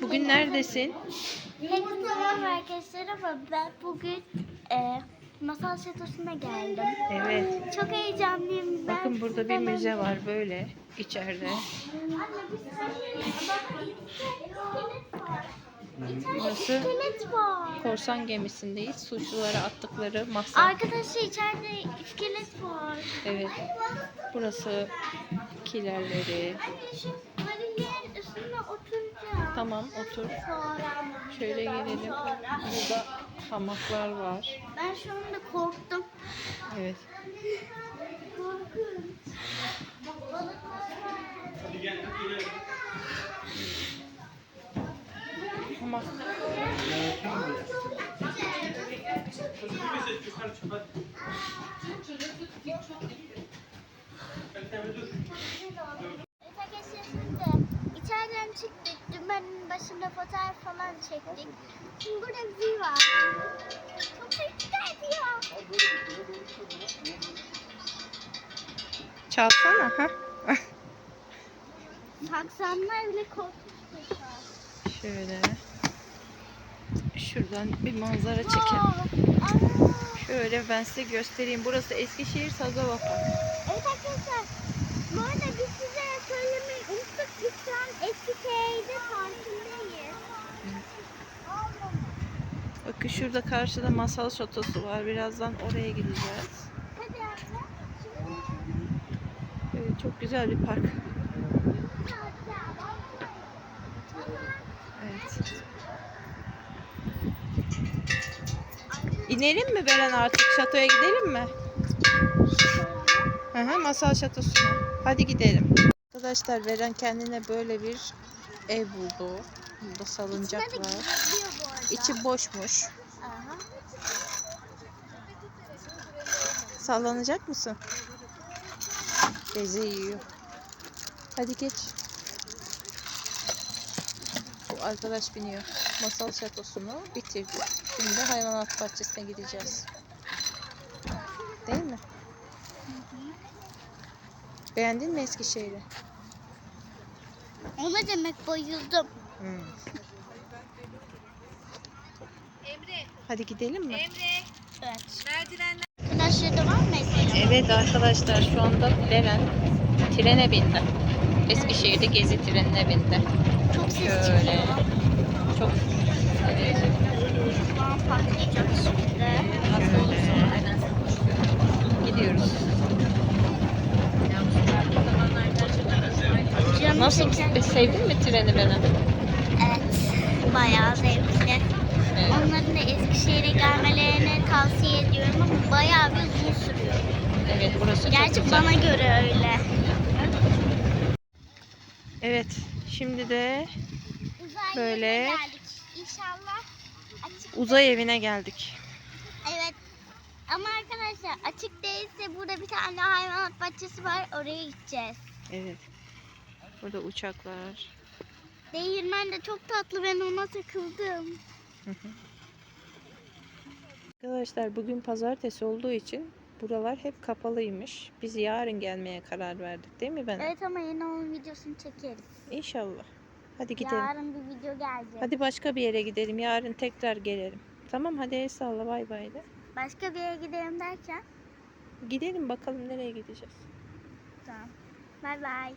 Bugün neredesin? Merhaba arkadaşlar ama ben bugün e, masal şatosuna geldim. Evet. Çok heyecanlıyım ben. Bakın burada bir müze var böyle içeride. Burası- iskelet var. Korsan gemisindeyiz. Suçlulara attıkları masa. Arkadaşlar içeride iskelet var. Evet. Burası kilerleri. Anne şu varilyerin üstüne oturacağım. Tamam otur. Şöyle gelelim. Burada hamaklar var. Ben şu anda korktum. Evet. Hamak. İçeriden çıktık. Dümenin başında fotoğraf falan çektik. Şimdi burada bir var. Çok güzel ya. Çalsana. Ha? Saksanlar bile an. Şöyle. Şuradan bir manzara çekelim. Şöyle ben size göstereyim. Burası Eskişehir Sazova Park. Evet arkadaşlar. Bu arada biz size söylemeyi unuttuk. Biz şu an Eskişehir'de parkındayız. Bakın şurada karşıda masal şatosu var. Birazdan oraya gideceğiz. Evet, çok güzel bir park. Evet. İnelim mi Beren artık? Şatoya gidelim mi? Hı hı, masal şatosuna. Hadi gidelim. Arkadaşlar Beren kendine böyle bir ev buldu. Burada salıncak var. İçi boşmuş. Aha. Sallanacak mısın? Bezi yiyor. Hadi geç. Bu arkadaş biniyor. Masal şatosunu bitirdi. Şimdi hayvanat bahçesine gideceğiz. Değil mi? Beğendin mi Eskişehir'i? Ona demek bayıldım. Hmm. Hadi gidelim mi? Evet. Arkadaşlar devam mı edelim? Evet arkadaşlar şu anda Beren trene bindi. Eskişehir'de gezi trenine bindi. Çok ses Şöyle. çıkıyor. Çok evet. Şu an patlayacak şimdi. Gidiyoruz. Canım Nasıl çeken- sevdin mi treni Beren? Evet. Bayağı zevkli. Onların da Eskişehir'e gelmelerini tavsiye ediyorum ama bayağı bir uzun sürüyor. Evet burası çok Gerçi güzel. bana göre öyle. Evet şimdi de Uzay Böyle. yerine geldik. İnşallah açık. uzay evine geldik. Evet. Ama arkadaşlar açık değilse burada bir tane hayvanat bahçesi var. Oraya gideceğiz. Evet. Burada uçaklar. Değirmen de çok tatlı. Ben ona takıldım. Arkadaşlar bugün pazartesi olduğu için buralar hep kapalıymış. Biz yarın gelmeye karar verdik değil mi ben? Evet ama yeni onun videosunu çekeriz. İnşallah. Hadi gidelim. Yarın bir video gelecek. Hadi başka bir yere gidelim. Yarın tekrar gelelim. Tamam hadi el salla bay bay de. Başka bir yere gidelim derken. Gidelim bakalım nereye gideceğiz. Tamam. Bay bay.